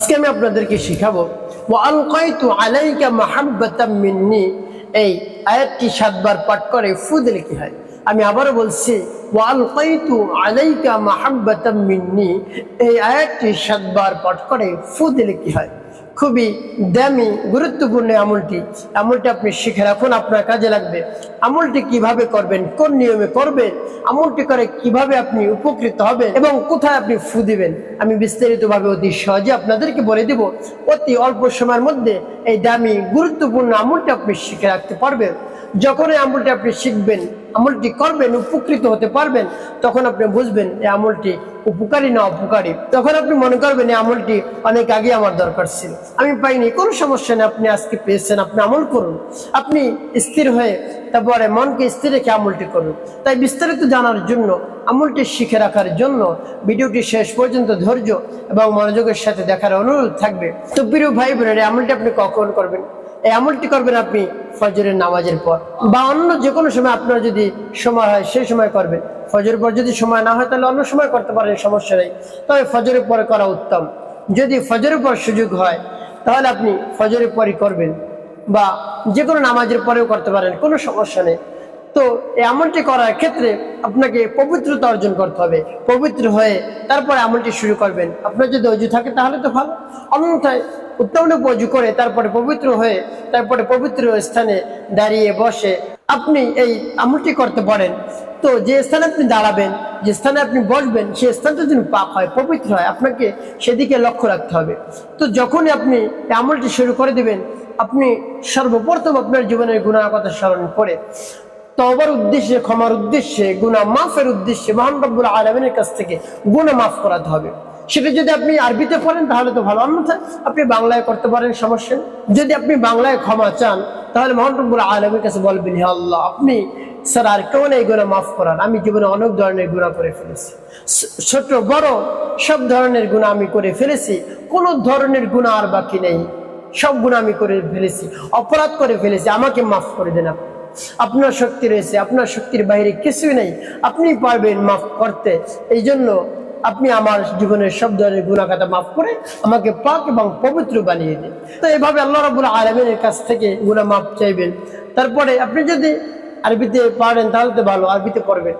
আজকে আমি আপনাদেরকে শিখাবো আলাইকা মাহাব্বাতাম মিন্নি এই আয়াতটি সাতবার পাঠ করে, ফু কি হয়? আমি আবারও বলছি সাতবার করে, ফু দিলে কি হয়? খুবই গুরুত্বপূর্ণ আমলটি। আপনি শিখে রাখুন, আপনার কাজে লাগবে। আমলটি কীভাবে করবেন, কোন নিয়মে করবেন, আমলটি করে কীভাবে আপনি উপকৃত হবেন এবং কোথায় আপনি ফু দিবেন, আমি বিস্তারিতভাবে অতি সহজে আপনাদেরকে বলে দেব। অতি অল্প সময়ের মধ্যে এই দামি, গুরুত্বপূর্ণ আমলটি আপনি শিখে রাখতে পারবেন। যখন এই আমলটি আপনি শিখবেন আমলটি করবেন, উপকৃত হতে পারবেন, তখন আপনি বুঝবেন এই আমলটি উপকারী না অপকারী। তখন আপনি মনে করবেন এই আমলটি অনেক আগে আমার দরকার ছিল। আমি পাইনি, কোনো সমস্যা নেই, আপনি আজকে পেয়েছেন, আপনি আমল করুন। আপনি স্থির হয়ে তারপরে মনকে স্থির রেখে আমলটি করুন। তাই বিস্তারিত জানার জন্য, আমলটি শিখে রাখার জন্য ভিডিওটি শেষ পর্যন্ত ধৈর্য এবং মনোযোগের সাথে দেখার অনুরোধ থাকবে। তো প্রিয় ভাই বোনের আমলটি আপনি কখন করবেন? এই আমলটি করবেন আপনি ফজরের নামাজের পর। বা অন্য যে কোনো সময় আপনার যদি সময় হয়, সেই সময় করবেন। ফজরের পর যদি সময় না হয়, তাহলে অন্য সময় করতে পারেন, সমস্যা নেই। তবে ফজরের পরে করা উত্তম। যদি ফজরের পর সুযোগ হয়, তাহলে আপনি ফজরের পরই করবেন। বা যে কোনো নামাজের পরেও করতে পারেন, কোনো সমস্যা নেই। তো এই আমলটি করার ক্ষেত্রে আপনাকে পবিত্রতা অর্জন করতে হবে। পবিত্র হয়ে তারপরে আমলটি শুরু করবেন। আপনার যদি অজু থাকে তাহলে তো ভালো। অন্যথায় উত্তম অজু করে তারপরে পবিত্র হয়ে তারপরে পবিত্র স্থানে দাঁড়িয়ে বসে আপনি এই আমলটি করতে পারেন। তো যে স্থানে আপনি দাঁড়াবেন, যে স্থানে আপনি বসবেন সেই স্থানটা যেন পাক হয়, পবিত্র হয়, আপনাকে সেদিকে লক্ষ্য রাখতে হবে। তো যখনই আপনি আমলটি শুরু করে দেবেন, আপনি সর্বপ্রথম আপনার জীবনের গুণার কথা স্মরণ করে তবার উদ্দেশ্যে, ক্ষমার উদ্দেশ্যে গুণা মাফের উদ্দেশ্যে, মহান রব্বুল আলমিনের কাছ থেকে গুণা মাফ করাতে হবে। সেটা যদি আপনি আরবিতে পড়েন, তাহলে তো ভালো। অন্যথায় আপনি বাংলায় করতে পারেন, সমস্যা যদি আপনি বাংলায় ক্ষমা চান, তাহলে মহান রব্বুল আলমের কাছে বলবেন, হে আল্লাহ, আপনি স্যার, আর কেমন এই গুণা মাফ করান আমি জীবনে অনেক ধরনের গুণা করে ফেলেছি। ছোট, বড় সব ধরনের গুণা আমি করে ফেলেছি। কোনো ধরনের গুণা আর বাকি নেই। সব গুণা আমি করে ফেলেছি। অপরাধ করে ফেলেছি। আমাকে মাফ করে দেন আপনি। আপনার শক্তি রয়েছে, আপনার শক্তির বাইরে কিছুই নেই। আপনি পারবেন মাফ করতে। এই জন্য আপনি আমার জীবনের সব ধরনের গুণাখাতা মাফ করে আমাকে পাক এবং পবিত্র বানিয়ে দিন। তো এভাবে আল্লাহ রাবুল আলমিনের কাছ থেকে গুণা মাফ চাইবেন। তারপরে আপনি যদি আরবিতে পারেন, তাহলে তো ভালো, আরবিতে পড়বেন।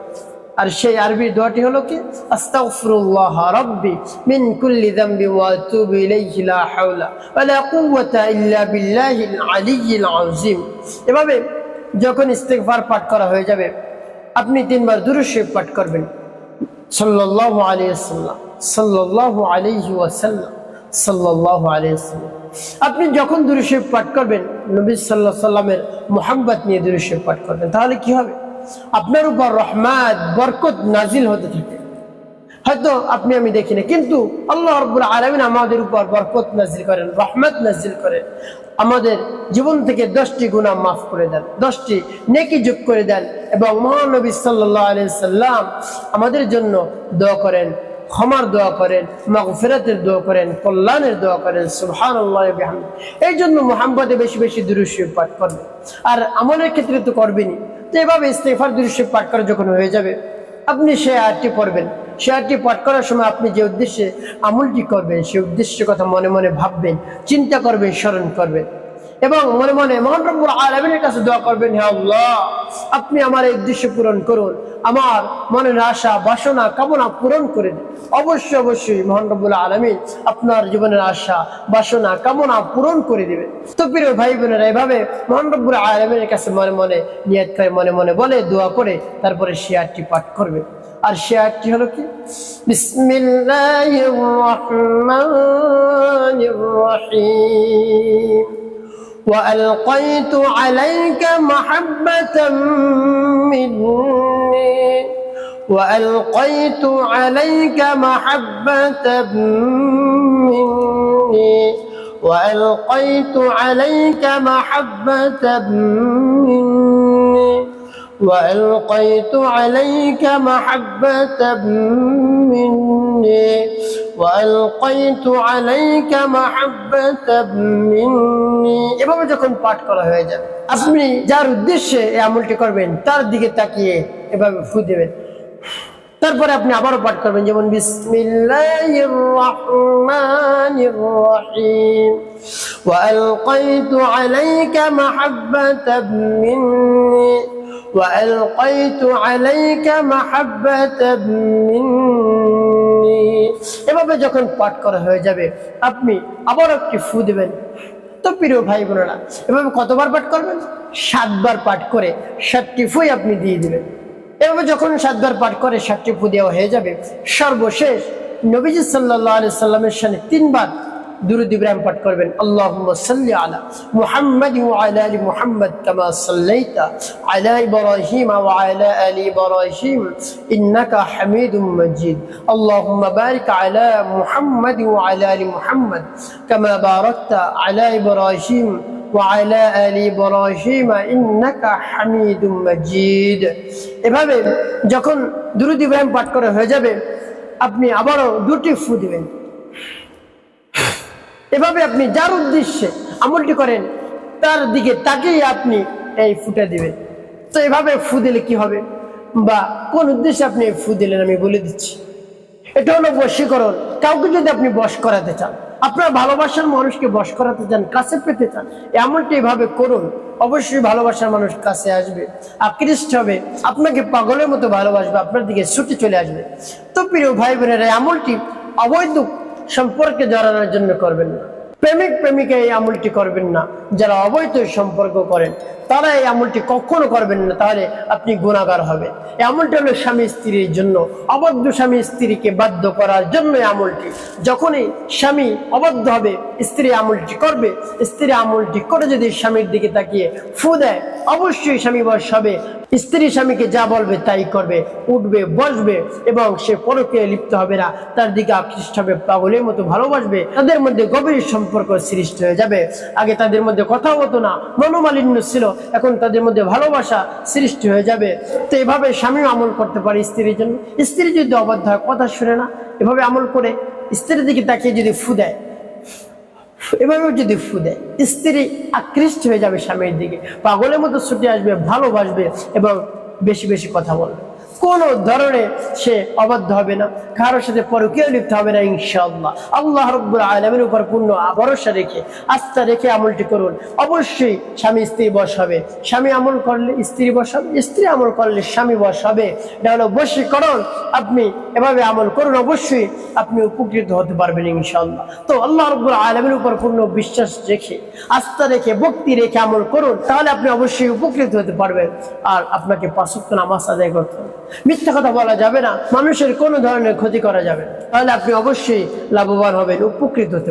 আর সেই আরবির দোয়াটি হলো কি? আস্তাগফিরুল্লাহ রাব্বি মিন কুল্লি যামবি ওয়া আতুবু ইলাইহি লা হাওলা ওয়া লা কুওয়াতা ইল্লা বিল্লাহিল আলিয়্যিল আযীম। এভাবে যখন ইস্তেকবার পাঠ করা হয়ে যাবে, আপনি তিনবার দুরূদ পাঠ করবেন। সাল্লাহ আলিয়াল্লাম সাল্লাহ আলাইহি ওয়াসাল্লাম, সাল্লাল্লাহু আলাইহি ওয়াসাল্লাম। আপনি যখন দুরূদ পাঠ করবেন, নবী সাল্লাহ সাল্লামের মোহাব্বত নিয়ে দুরূদ পাঠ করবেন, তাহলে কি হবে? আপনার উপর রহমাত, বরকত নাজিল হতে থাকে। হয়তো আপনি আমি দেখি না কিন্তু আল্লাহ রব্বুল আলমিন আমাদের উপর বরকত নাজিল করেন, রহমত নাজিল করেন। আমাদের জীবন থেকে দশটি গুণা মাফ করে দেন, দশটি নেকি যোগ করে দেন এবং মহানবী আলিয়া সাল্লাম আমাদের জন্য দোয়া করেন, ক্ষমার দোয়া করেন, মাগফিরাতের দোয়া করেন, কল্যাণের দোয়া করেন সুবহান এই জন্য মোহাম্মদে বেশি বেশি দুরুশি পাঠ করবে। আর আমলের ক্ষেত্রে তো করবেনি তো এভাবে ইস্তেফার দুরুশি পাঠ করা যখন হয়ে যাবে, আপনি সে আয়াতটি পড়বেন। আয়াতটি পাঠ করার সময় আপনি যে উদ্দেশ্যে আমলটি করবেন, সে উদ্দেশ্যের কথা মনে মনে ভাববেন, চিন্তা করবেন, স্মরণ করবেন। এবং মনে মনে মোহন রব্বুল আলমিনের কাছে দোয়া করবেন, হে আল্লাহ, আপনি আমার এই উদ্দেশ্য পূরণ করুন, আমার মনের আশা, বাসনা, কামনা পূরণ করে দিন। অবশ্যই অবশ্যই মোহন রব্বুল আলমিন আপনার জীবনের আশা, বাসনা, কামনা পূরণ করে দিবেন। তো প্রিয় ভাই বোনেরা, এভাবে মোহন রব্বুল আলমিনের কাছে মনে মনে নিয়ত করে, মনে মনে বলে, দোয়া করে, তারপরে আটটি পাঠ করবে আর আটটি হলো কি? বিসমিল্লাহির রহমানির রহিম। وألقيت عليك محبة مني. وألقيت عليك محبة مني. وألقيت عليك محبة مني. وألقيت عليك محبة مني. وألقيت عليك محبة مني এভাবে যখন পাঠ করা হয়ে যাবে আপনি যার উদ্দেশ্যে এই আমলটি করবেন তার দিকে তাকিয়ে এভাবে ফু দেবেন তারপরে আপনি আবারও পাঠ করবেন যেমন বিসমিল্লাহির রহমানির রহিম وألقيت عليك محبة مني وألقيت عليك محبة مني এভাবে যখন পাঠ করা হয়ে যাবে, আপনি আবার একটি ফু দেবেন। তো প্রিয় ভাই বোনেরা, এভাবে কতবার পাঠ করবেন? সাতবার পাঠ করে সাতটি ফুই আপনি দিয়ে দেবেন। এভাবে যখন সাতবার পাঠ করে সাতটি ফু দেওয়া হয়ে যাবে, সর্বশেষ নবীজি সাল্লাহ আলি সাল্লামের সামনে তিনবার দুরুদ ইব্রাহিম পাঠ করবেন আল্লাহুম্মা সাল্লি আলা মুহাম্মাদ ওয়া আলা আলি মুহাম্মাদ কামা সাল্লাইতা আলা ইব্রাহিম ওয়া আলা আলি ইব্রাহিম ইন্নাকা হামিদুম মাজিদ আল্লাহুম্মা বারিক আলা মুহাম্মাদ ওয়া আলা আলি মুহাম্মাদ কামা বারাকতা আলা ইব্রাহিম وعلى آل إبراهيم إنك حميد مجيد এভাবে যখন দুরুদ ইব্রাহিম পাঠ করা হয়ে যাবে আপনি আবারও দুটি ফু দিবেন এভাবে আপনি যার উদ্দেশ্যে আমলটি করেন, তার দিকে তাকেই আপনি এই ফুটা দিবেন। তো এভাবে ফু দিলে কি হবে? বা কোন উদ্দেশ্যে আপনি ফু দিলেন আমি বলে দিচ্ছি। এটা হলো বশীকরণ। কাউকে যদি আপনি বশ করাতে চান, আপনার ভালোবাসার মানুষকে বশ করাতে চান, কাছে পেতে চান, এমনটি এভাবে করুন। অবশ্যই ভালোবাসার মানুষ কাছে আসবে। আকৃষ্ট হবে। আপনাকে পাগলের মতো ভালোবাসবে। আপনার দিকে ছুটে চলে আসবে। তো প্রিয় ভাই বোনেরা আমলটি অবৈধ সম্পর্কে জড়ানোর জন্য করবেন না। প্রেমিক প্রেমিকা এই আমলটি করবেন না। যারা অবৈধ সম্পর্ক করেন, তারা এই আমলটি কখনো করবেন না, তাহলে আপনি গুণাগার হবে এই আমলটি হলো স্বামী স্ত্রীর জন্য। অবদ্ধ স্বামী স্ত্রীকে বাধ্য করার জন্য আমলটি। যখনই স্বামী অবদ্ধ হবে, স্ত্রী আমলটি করবে, স্ত্রী আমলটি করে যদি স্বামীর দিকে তাকিয়ে ফু দেয়, অবশ্যই স্বামী বয়স হবে স্ত্রী স্বামীকে যা বলবে তাই করবে, উঠবে, বসবে এবং সে পরকে লিপ্ত হবে না। তার দিকে আকৃষ্ট হবে, পাগলের মতো ভালোবাসবে। তাদের মধ্যে গভীর সম্পর্ক সৃষ্টি হয়ে যাবে। আগে তাদের মধ্যে কথা হতো না, মনোমালিন্য ছিল। এখন তাদের মধ্যে ভালোবাসা সৃষ্টি হয়ে যাবে। তো এভাবে স্বামী আমল করতে পারে স্ত্রীর জন্য। স্ত্রী যদি অবাধ্য হয়, কথা শুনে না। এভাবে আমল করে স্ত্রীর দিকে তাকিয়ে যদি ফু দেয় এভাবেও যদি ফু দেয়, স্ত্রী আকৃষ্ট হয়ে যাবে স্বামীর দিকে, পাগলের মতো ছুটে আসবে, ভালোবাসবে এবং বেশি বেশি কথা বলবে। কোন ধরনের সে অবাধ্য হবে না। কারোর সাথে পরকীয় লিপ্ত হবে না ইনশাআল্লাহ। আল্লাহ রব্বুল আলমের উপর পূর্ণ ভরসা রেখে, আস্থা রেখে আমলটি করুন। অবশ্যই স্বামী স্ত্রী বস হবে। স্বামী আমল করলে স্ত্রী বস হবে, স্ত্রী আমল করলে স্বামী বস হবে। এটা হলো বশীকরণ। আপনি এভাবে আমল করুন, অবশ্যই আপনি উপকৃত হতে পারবেন ইনশাআল্লাহ। তো আল্লাহ রব্বুল আলমের উপর পূর্ণ বিশ্বাস রেখে, আস্থা রেখে, ভক্তি রেখে আমল করুন, তাহলে আপনি অবশ্যই উপকৃত হতে পারবেন। আর আপনাকে পাঁচক্য নামাজ আদায় করতে হবে। মিথ্যা কথা বলা যাবে না। মানুষের কোনো ধরনের ক্ষতি করা যাবে তাহলে আপনি অবশ্যই লাভবান হবেন, উপকৃত হতে